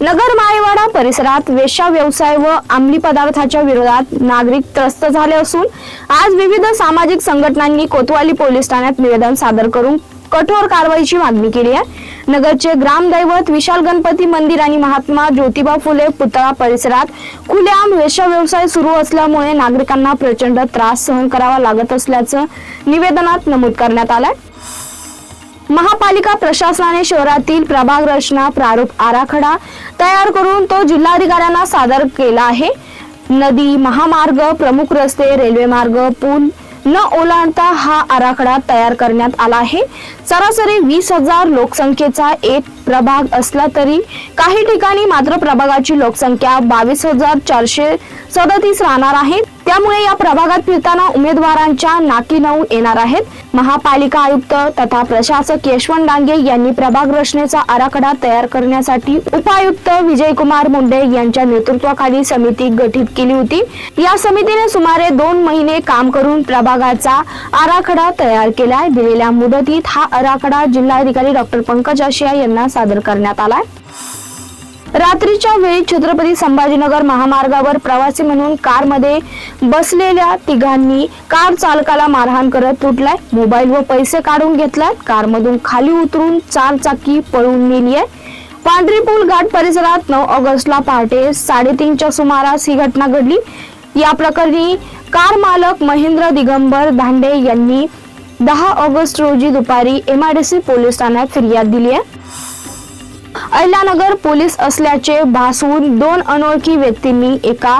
नगर माळेवाडा परिसरात वेश्या व्यवसाय व अंमली पदार्थाच्या विरोधात नागरिक त्रस्त झाले असून आज विविध सामाजिक संघटनांनी कोतवाली पोलीस ठाण्यात निवेदन सादर करून कठोर कारवाईची मागणी केली आहे. नगरचे ग्रामदैवत विशाल गणपती मंदिर आणि महात्मा ज्योतिबा फुले पुतळा परिसरात खुलेआम वेश्या व्यवसाय सुरू असल्यामुळे नागरिकांना प्रचंड त्रास सहन करावा लागत असल्याचं निवेदनात नमूद करण्यात आलंय. महापालिका प्रशासनाने शहरातील प्रभाग रचना प्रारूप आराखडा तयार करून तो जिल्हाधिकाऱ्यांना सादर केला आहे. नदी महामार्ग प्रमुख रस्ते रेल्वे मार्ग पूल न ओलांडता हा आराखडा तयार करण्यात आला आहे. सरासरी वीस हजार लोकसंख्येचा एक प्रभाग असला तरी काही ठिकाणी मात्र प्रभागाची लोकसंख्या बावीस हजार चारशे सदतीस राहणार आहे. त्यामुळे या प्रभागात फिरताना उमेदवारांच्या नाकी नऊ येणार आहेत. महापालिका आयुक्त तथा प्रशासक यशवंत डांगे यांनी प्रभाग रचनेचा आराखडा तयार करण्यासाठी उपायुक्त विजयकुमार मुंडे यांच्या नेतृत्वाखाली समिती गठीत केली होती. या समितीने सुमारे दोन महिने काम करून प्रभागाचा आराखडा तयार केलाय. दिलेल्या मुदतीत हा आराखडा जिल्हाधिकारी डॉक्टर पंकज आशिया यांना सादर करण्यात आलाय. रात्रीच्या वेळी छत्रपती संभाजीनगर महामार्गावर प्रवासी म्हणून कारमध्ये बसलेल्या तिघांनी कार चालकाला मारहाण करत तुटलाय. मोबाईल व पैसे काढून घेतलाय कारमधून खाली उतरून चार चाकी पळून नेली आहे पांढरी पूल घाट परिसरात नऊ ऑगस्टला पहाटे साडेतीनच्या सुमारास ही घटना घडली. या प्रकरणी कार मालक महेंद्र दिगंबर धांडे यांनी दहा ऑगस्ट रोजी दुपारी एमआयडीसी पोलीस ठाण्यात फिर्याद दिली आहे अहिल्यानगर पोलीस असल्याचे भासवून दोन अनोळखी व्यक्तींनी एका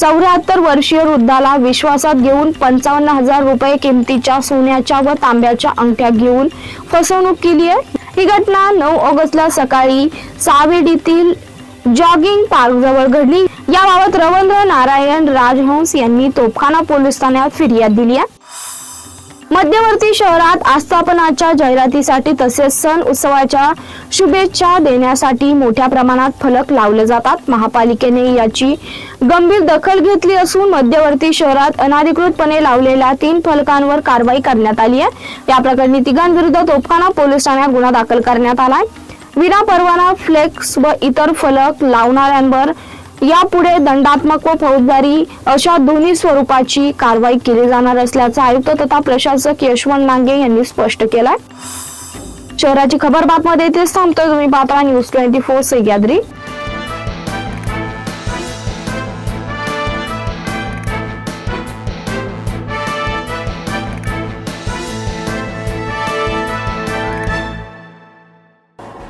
चौऱ्याहत्तर वर्षीय वृद्धाला विश्वासात घेऊन पंचावन्न हजार रुपये किमतीच्या सोन्याच्या व तांब्याच्या अंगठ्या घेऊन फसवणूक केली आहे. ही घटना नऊ ऑगस्टला सकाळी सावेडीतील जॉगिंग पार्क जवळ घडली. याबाबत रवींद्र नारायण राजहंस यांनी तोफखाना पोलीस ठाण्यात फिर्याद दिली आहे. मध्यवर्ती शहरात आस्थापनाच्या जाहिरातीसाठी तसेच सण उत्सवाच्या शुभेच्छा देण्यासाठी मोठ्या प्रमाणात फलक लावले जातात. महापालिकेने याची गंभीर दखल घेतली असून मध्यवर्ती शहरात अनाधिकृतपणे लावलेल्या तीन फलकांवर कारवाई करण्यात आली आहे. या प्रकरणी तिघांविरुद्ध तोफखाना पोलीस ठाण्यात गुन्हा दाखल करण्यात आलाय. विना परवाना फ्लेक्स व इतर फलक लावणाऱ्यांवर यापुढे दंडात्मक व फौजदारी अशा दोन्ही स्वरूपाची कारवाई केली जाणार असल्याचं आयुक्त तथा प्रशासक यशवंत नांगे यांनी स्पष्ट केलाय. शहराची खबर बातमध्ये इथेच थांबतोय. तुम्ही पाहता न्यूज ट्वेंटी फोर सह्याद्री.